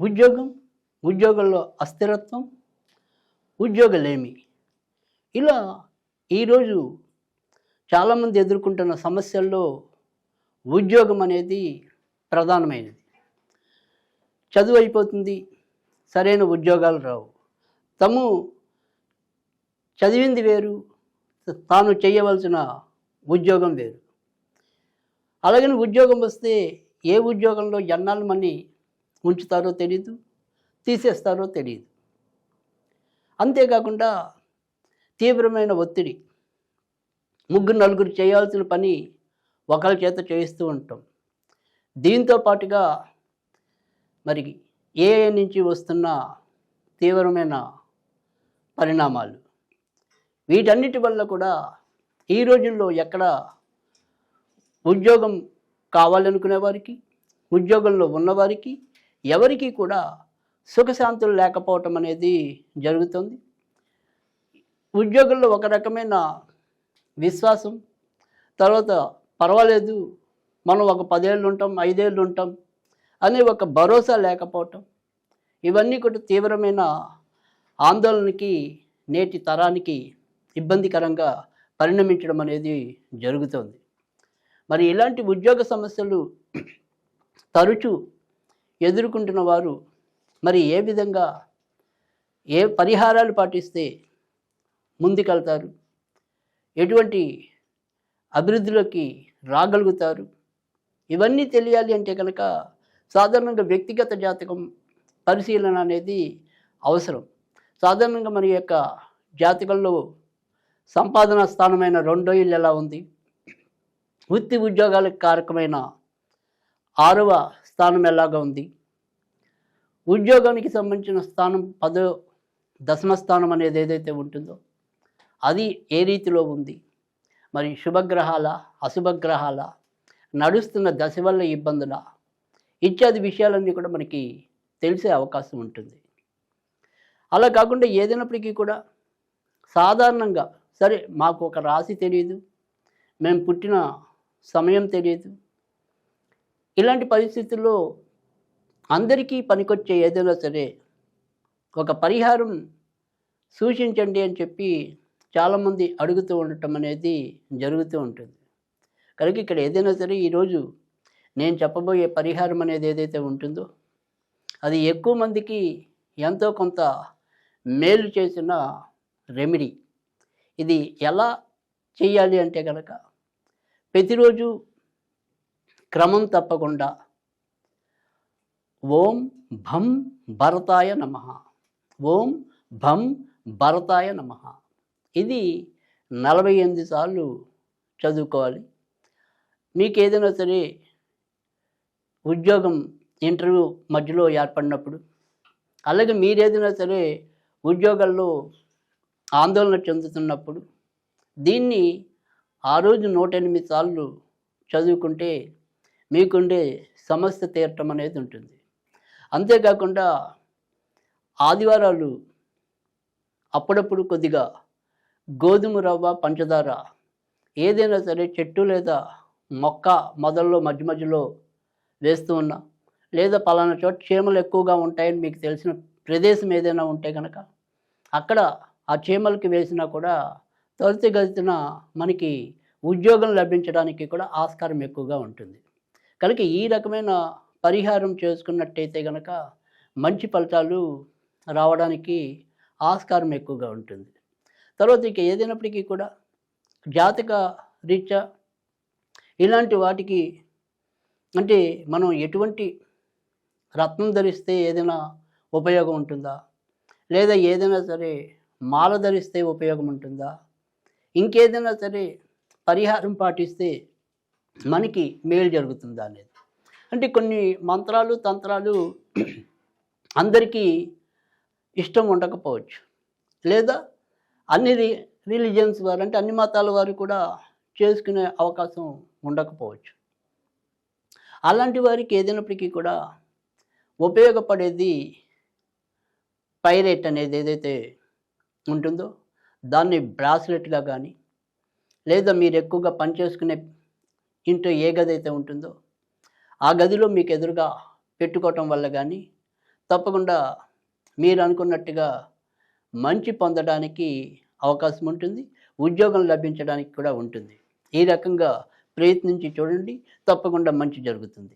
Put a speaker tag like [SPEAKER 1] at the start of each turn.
[SPEAKER 1] ఉద్యోగం ఉద్యోగంలో అస్థిరత్వం ఉద్యోగలేమి. ఇలా ఈరోజు చాలామంది ఎదుర్కొంటున్న సమస్యల్లో ఉద్యోగం అనేది ప్రధానమైనది. చదువు అయిపోతుంది సరైన ఉద్యోగాలు రావు. తము చదివింది వేరు తాను చేయవలసిన ఉద్యోగం వేరు. అలాగని ఉద్యోగం వస్తే ఏ ఉద్యోగంలో జన్నాలు మనీ ఉంచుతారో తెలీదు తీసేస్తారో తెలియదు అంతేకాకుండా తీవ్రమైన ఒత్తిడి ముగ్గురు నలుగురు చేయాల్సిన పని ఒకరి చేత చేయిస్తూ ఉంటాం. దీంతో పాటుగా మరి ఏ నుంచి వస్తున్న తీవ్రమైన పరిణామాలు. వీటన్నిటి వల్ల కూడా ఈ రోజుల్లో ఎక్కడ ఉద్యోగం కావాలనుకునే వారికి ఉద్యోగంలో ఉన్నవారికి ఎవరికి కూడా సుఖశాంతులు లేకపోవటం అనేది జరుగుతుంది. ఉద్యోగుల్లో ఒక రకమైన విశ్వాసం తర్వాత పర్వాలేదు మనం ఒక పదేళ్ళు ఉంటాం ఐదేళ్ళు ఉంటాం అనే ఒక భరోసా లేకపోవటం ఇవన్నీ కూడా తీవ్రమైన ఆందోళనకి నేటి తరానికి ఇబ్బందికరంగా పరిణమించడం అనేది జరుగుతుంది. మరి ఇలాంటి ఉద్యోగ సమస్యలు తరచూ ఎదుర్కొంటున్న వారు మరి ఏ విధంగా ఏ పరిహారాలు పాటిస్తే ముందుకెళ్తారు? ఎటువంటి అభివృద్ధిలోకి రాగలుగుతారు? ఇవన్నీ తెలియాలి అంటే కనుక సాధారణంగా వ్యక్తిగత జాతకం పరిశీలన అనేది అవసరం. సాధారణంగా మన యొక్క జాతకంలో సంపాదన స్థానమైన రెండో ఇల్లు ఎలా ఉంది? వృత్తి ఉద్యోగాలకు కారకమైన ఆరవ స్థానం ఎలాగా ఉంది? ఉద్యోగానికి సంబంధించిన స్థానం పదో దశమ స్థానం అనేది ఏదైతే ఉంటుందో అది ఏ రీతిలో ఉంది? మరి శుభగ్రహాల అశుభగ్రహాల నడుస్తున్న దశ వల్ల ఇబ్బందుల ఇత్యాది విషయాలన్నీ కూడా మనకి తెలిసే అవకాశం ఉంటుంది. అలా కాకుండా ఏదైనప్పటికీ కూడా సాధారణంగా సరే మాకు ఒక రాశి తెలియదు మేము పుట్టిన సమయం తెలియదు ఇలాంటి పరిస్థితుల్లో అందరికీ పనికొచ్చే ఏదైనా సరే ఒక పరిహారం సూచించండి అని చెప్పి చాలామంది అడుగుతూ ఉండటం అనేది జరుగుతూ ఉంటుంది. కనుక ఇక్కడ ఏదైనా సరే ఈరోజు నేను చెప్పబోయే పరిహారం అనేది ఏదైతే ఉంటుందో అది ఎక్కువ మందికి ఎంతో కొంత మేలు చేసిన రెమెడీ. ఇది ఎలా చేయాలి అంటే కనుక ప్రతిరోజు క్రమం తప్పకుండా. ఓం భం భరతాయ నమ. ఓం భం భరతాయ నమ. ఇది నలభై ఎనిమిది సార్లు చదువుకోవాలి. మీకు ఏదైనా సరే ఉద్యోగం ఇంటర్వ్యూ మధ్యలో ఏర్పడినప్పుడు అలాగే మీరు ఏదైనా సరే ఉద్యోగాల్లో ఆందోళన చెందుతున్నప్పుడు దీన్ని ఆ రోజు నూట ఎనిమిది సార్లు చదువుకుంటే మీకుండే సమస్య తీరటం అనేది ఉంటుంది. అంతేకాకుండా ఆదివారాలు అప్పుడప్పుడు కొద్దిగా గోధుమ రవ్వ పంచదార ఏదైనా సరే చెట్టు లేదా మొక్క మొదల్లో మధ్య మధ్యలో వేస్తూ ఉన్నా లేదా పలానా చోట చీమలు ఎక్కువగా ఉంటాయని మీకు తెలిసిన ప్రదేశం ఏదైనా ఉంటే కనుక అక్కడ ఆ చీమలకి వేసినా కూడా త్వరితగతిన మనకి ఉద్యోగం లభించడానికి కూడా ఆస్కారం ఎక్కువగా ఉంటుంది. కనుక ఈ రకమైన పరిహారం చేసుకున్నట్టయితే కనుక మంచి ఫలితాలు రావడానికి ఆస్కారం ఎక్కువగా ఉంటుంది. తర్వాత ఇక ఏదైనప్పటికీ కూడా జాతక రీత్యా ఇలాంటి వాటికి అంటే మనం ఎటువంటి రత్నం ధరిస్తే ఏదైనా ఉపయోగం ఉంటుందా? లేదా ఏదైనా సరే మాల ధరిస్తే ఉపయోగం ఉంటుందా? ఇంకేదైనా సరే పరిహారం పాటిస్తే మనకి మేలు జరుగుతుందా అనేది. అంటే కొన్ని మంత్రాలు తంత్రాలు అందరికీ ఇష్టం ఉండకపోవచ్చు. లేదా అన్ని రి రిలీజియన్స్ వారు అంటే అన్ని మతాల వారు కూడా చేసుకునే అవకాశం ఉండకపోవచ్చు. అలాంటి వారికి ఏదైనప్పటికీ కూడా ఉపయోగపడేది పైరేట్ అనేది ఏదైతే ఉంటుందో దాన్ని బ్రాస్లెట్గా కానీ లేదా మీరు ఎక్కువగా పనిచేసుకునే ఇంట్లో ఏ గది అయితే ఉంటుందో ఆ గదిలో మీకు ఎదురుగా పెట్టుకోవటం వల్ల కానీ తప్పకుండా మీరు అనుకున్నట్టుగా మంచి పొందడానికి అవకాశం ఉంటుంది ఉద్యోగం లభించడానికి కూడా ఉంటుంది. ఈ రకంగా ప్రయత్నించి చూడండి తప్పకుండా మంచి జరుగుతుంది.